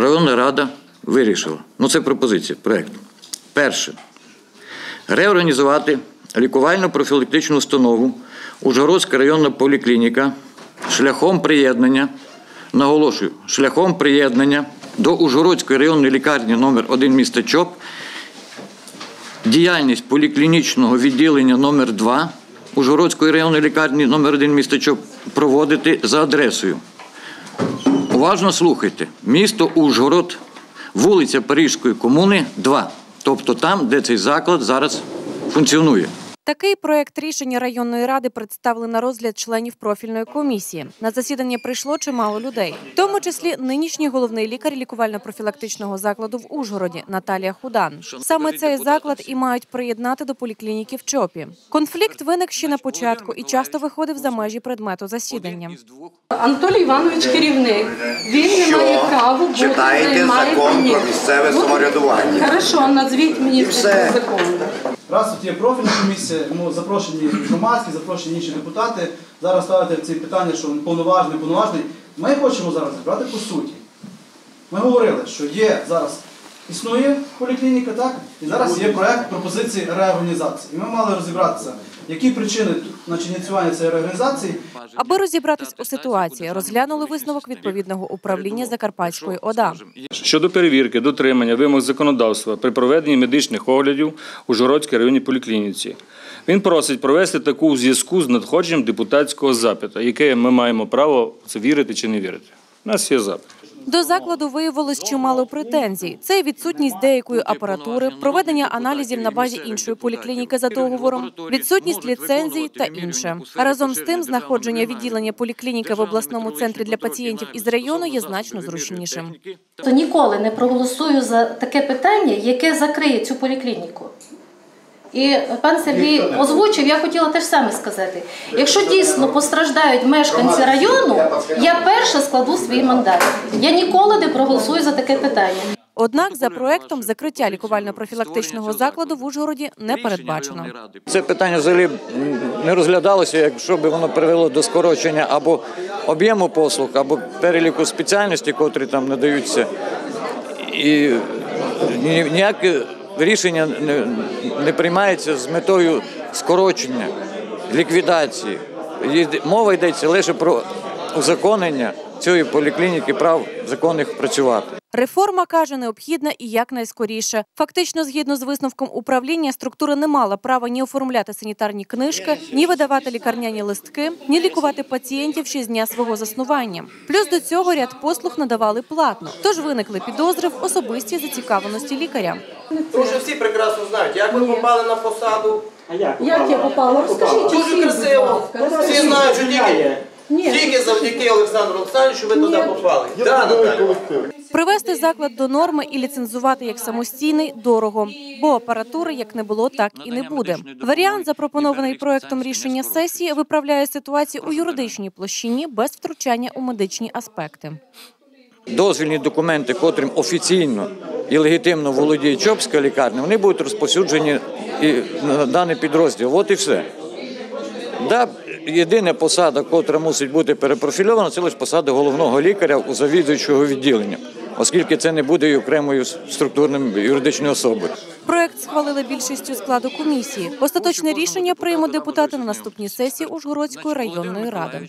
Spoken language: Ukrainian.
районна рада вирішила. Ну, це пропозиція, проєкт. Перше. Реорганізувати лікувально-профілактичну установу Ужгородська районна поліклініка шляхом приєднання, наголошую, шляхом приєднання до Ужгородської районної лікарні номер 1 міста ЧОП діяльність поліклінічного відділення номер 2 Ужгородської районної лікарні номер 1 міста ЧОП проводити за адресою. Уважно слухайте. Місто Ужгород, вулиця Парижської комуни, 2. Тобто там, де цей заклад зараз функціонує. Такий проект рішення районної ради представили на розгляд членів профільної комісії. На засідання прийшло чимало людей, в тому числі нинішній головний лікар лікувально-профілактичного закладу в Ужгороді Наталія Худан. Саме цей заклад і мають приєднати до поліклініки в ЧОПі. Конфлікт виник ще на початку і часто виходив за межі предмету засідання. Анатолій Іванович керівник. Він не має права бути читаєте займає закон про місцеве Ну, самоврядування. Хорошо, назвіть мені закон. Раз тут є профільна комісія, ну, запрошені громадські, запрошені інші депутати. Зараз ставити ці питання, що він повноважний, повноважний. Ми хочемо зараз брати по суті. Ми говорили, що є зараз існує поліклініка, так? І зараз є проект пропозиції реорганізації. І ми мали розібратися, які причини значить, ініціювання цієї реорганізації. Аби розібратись у ситуації, розглянули висновок відповідного управління Закарпатської ОДА. щодо перевірки дотримання вимог законодавства при проведенні медичних оглядів у Жородській районній поліклініці. Він просить провести таку у зв'язку з надходженням депутатського запиту, яке ми маємо право це вірити чи не вірити. У нас є запит. До закладу виявилось чимало претензій. Це відсутність деякої апаратури, проведення аналізів на базі іншої поліклініки за договором, відсутність ліцензій та інше. Разом з тим, знаходження відділення поліклініки в обласному центрі для пацієнтів із району є значно зручнішим. то ніколи не проголосую за таке питання, яке закриє цю поліклініку. І пан Сергій озвучив, я хотіла теж саме сказати. Якщо дійсно постраждають мешканці району, я перша складу свій мандат. Я ніколи не проголосую за таке питання. Однак за проектом закриття лікувально-профілактичного закладу в Ужгороді не передбачено. Це питання взагалі не розглядалося, якщо б воно привело до скорочення або об'єму послуг, або переліку спеціальностей, котрі там надаються. І ні- ніяке рішення не, не приймається з метою скорочення, ліквідації. Мова йдеться лише про узаконення цієї поліклініки прав законних працювати. Реформа каже необхідна і якнайскоріше. Фактично, згідно з висновком управління, структура не мала права ні оформляти санітарні книжки, ні видавати лікарняні листки, ні лікувати пацієнтів ще з дня свого заснування. Плюс до цього ряд послуг надавали платно. Тож виникли підозри в особистій зацікавленості лікаря. Тому що всі прекрасно знають, як ви попали на посаду. А Як я попала? Розкажіть Дуже красиво. Всі знають, що тільки, Ні. тільки завдяки Олександру Олександровичу ви туди попали. Да? Привести заклад до норми і ліцензувати як самостійний дорого, бо апаратури як не було, так і не буде. Варіант, запропонований проектом рішення сесії, виправляє ситуацію у юридичній площині без втручання у медичні аспекти. дозвільні документи, котрим офіційно і легітимно володіє Чопська лікарня, вони будуть розповсюджені і на даний підрозділ. От і все. Да, єдина посада, котра мусить бути перепрофільована, це лише посада головного лікаря у завідуючого відділення, оскільки це не буде і окремою структурною юридичною особою. Проект схвалили більшістю складу комісії. Остаточне рішення приймуть депутати на наступній сесії Ужгородської районної ради.